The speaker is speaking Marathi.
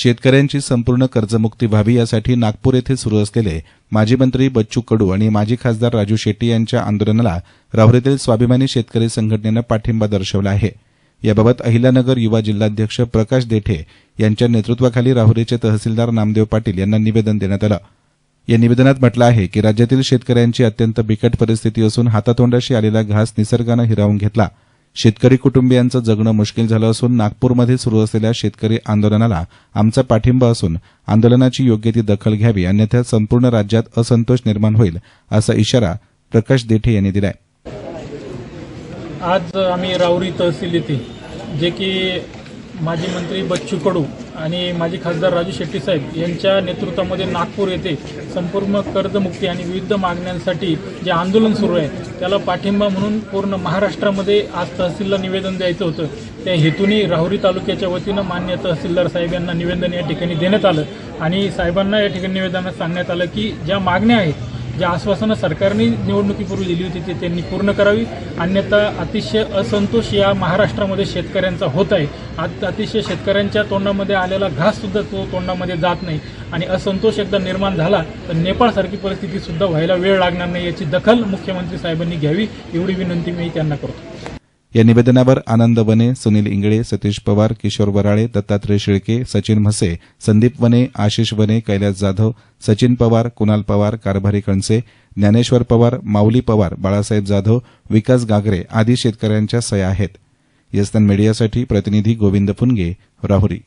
शेतकऱ्यांची संपूर्ण कर्जमुक्ती व्हावी यासाठी नागपूर येथे सुरू असलेले माजी मंत्री बच्चू कडू आणि माजी खासदार राजू शेट्टी यांच्या आंदोलनाला राहुरीतील स्वाभिमानी शेतकरी संघटनेनं पाठिंबा दर्शवला आहे. याबाबत अहिलानगर युवा जिल्हाध्यक्ष प्रकाश देठे यांच्या नेतृत्वाखाली राहुरीचे तहसीलदार नामदेव पाटील यांना निवेदन देण्यात आलं. या निवेदनात म्हटलं आहे की राज्यातील शेतकऱ्यांची अत्यंत बिकट परिस्थिती असून हातातोंडाशी आलेला घास निसर्गानं हिरावून घेतला. शेतकरी कुटुंबियांचं जगणं मुश्किल झालं असून नागपूरमध्ये सुरू असलेल्या शेतकरी आंदोलनाला आमचा पाठिंबा असून आंदोलनाची योग्य ती दखल घ्यावी अन्यथा संपूर्ण राज्यात असंतोष निर्माण होईल असा इशारा प्रकाश देठे यांनी दिलाय. आज आम्ही राऊरी तहसील येथे जे की माजी मंत्री बच्चू कडू आणि माजी खासदार राजू शेट्टी साहेब यांच्या नेतृत्वामध्ये नागपूर येथे संपूर्ण कर्जमुक्ती आणि विविध मागण्यांसाठी जे आंदोलन सुरू आहे त्याला पाठिंबा म्हणून पूर्ण महाराष्ट्रामध्ये आज तहसीलला निवेदन द्यायचं होतं. त्या हेतूने राहुरी तालुक्याच्या वतीनं मान्य तहसीलदार साहेब यांना निवेदन या ठिकाणी देण्यात आलं. आणि साहेबांना या ठिकाणी निवेदनात सांगण्यात आलं की ज्या मागण्या आहेत ज्या आश्वासनं सरकारने निवडणुकीपूर्वी दिली होती ते त्यांनी पूर्ण करावी. अन्यथा अतिशय असंतोष या महाराष्ट्रामध्ये शेतकऱ्यांचा होत आहे. आत- अतिशय शेतकऱ्यांच्या तोंडामध्ये आलेला घास सुद्धा तो तोंडामध्ये जात नाही. आणि असंतोष एकदा निर्माण झाला तर नेपाळसारखी परिस्थितीसुद्धा व्हायला वेळ लागणार नाही याची दखल मुख्यमंत्री साहेबांनी घ्यावी एवढी विनंती मी त्यांना करतो. या निवेदनावर आनंद वने सुनील इंगळे सतीश पवार किशोर वराळे दत्तात्रय शिळके सचिन म्हसे संदीप वने आशिष वने कैलास जाधव सचिन पवार कुणाल पवार कारभारी कणसे ज्ञानेश्वर पवार माऊली पवार बाळासाहेब जाधव विकास गागरे आदी शेतकऱ्यांच्या सया आहेत. यस्तान मीडियासाठी प्रतिनिधी गोविंद फुनगे राहुरी.